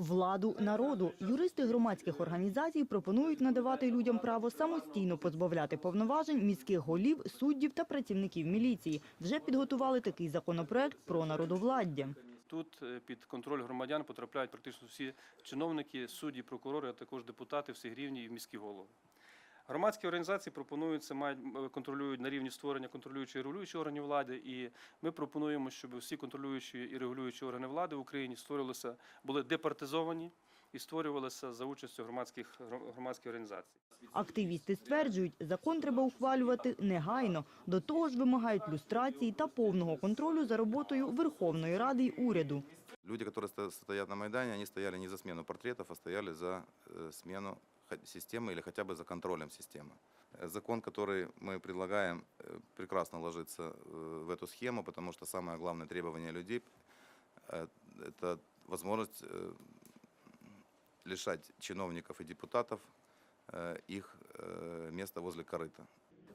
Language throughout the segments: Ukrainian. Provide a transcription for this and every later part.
Владу народу. Юристи громадських організацій пропонують надавати людям право самостійно позбавляти повноважень міських голів, суддів та працівників міліції. Вже підготували такий законопроект про народовладдя. Тут е, під контроль громадян потрапляють практично всі чиновники, судді, прокурори, а також депутати всіх рівнів і міські голови. Громадські організації пропонуються, мають контролюють на рівні створення контролюючої і регулюючої органів влади. І ми пропонуємо, щоб всі контролюючі і регулюючі органи влади в Україні створювалися, були департизовані і створювалися за участю громадських громадських організацій. Активісти стверджують, закон треба ухвалювати негайно. До того ж вимагають люстрації та повного контролю за роботою Верховної Ради й уряду. Люди, которые сто- стоят на Майдане, они стояли не за смену портретов, а стояли за э, смену хо- системы или хотя бы за контролем системы. Э, Закон, который мы предлагаем, э, прекрасно ложится э, в эту схему, потому что самое главное требование людей это возможность лишать чиновников и депутатов их места возле корыта.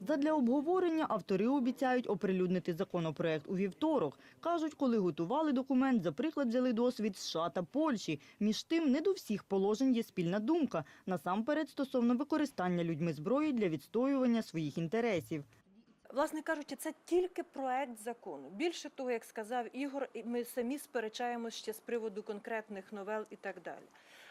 Задля обговорення автори обіцяють оприлюднити законопроект у вівторок. Кажуть, коли готували документ, за приклад взяли досвід США та Польщі. Між тим, не до всіх положень є спільна думка. Насамперед стосовно використання людьми зброї для відстоювання своїх інтересів. Власне кажучи, це тільки проект закону. Більше того, як сказав Ігор, ми самі сперечаємось ще з приводу конкретних новел і так далі.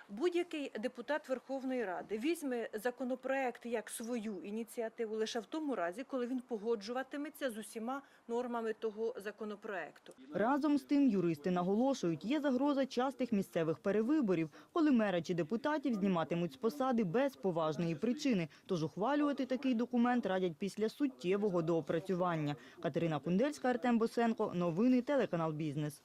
Будь-який депутат Верховної Ради візьме законопроект як свою ініціативу лише в тому разі, коли він погоджуватиметься з усіма нормами того законопроекту. Разом з тим юристи наголошують, є загроза частих місцевих перевиборів, коли мера чи депутатів зніматимуть з посади без поважної причини. Тож ухвалювати такий документ радять після суттєвого доопрацювання. Катерина Кундельська, Артем Босенко. Новини телеканал Бізнес.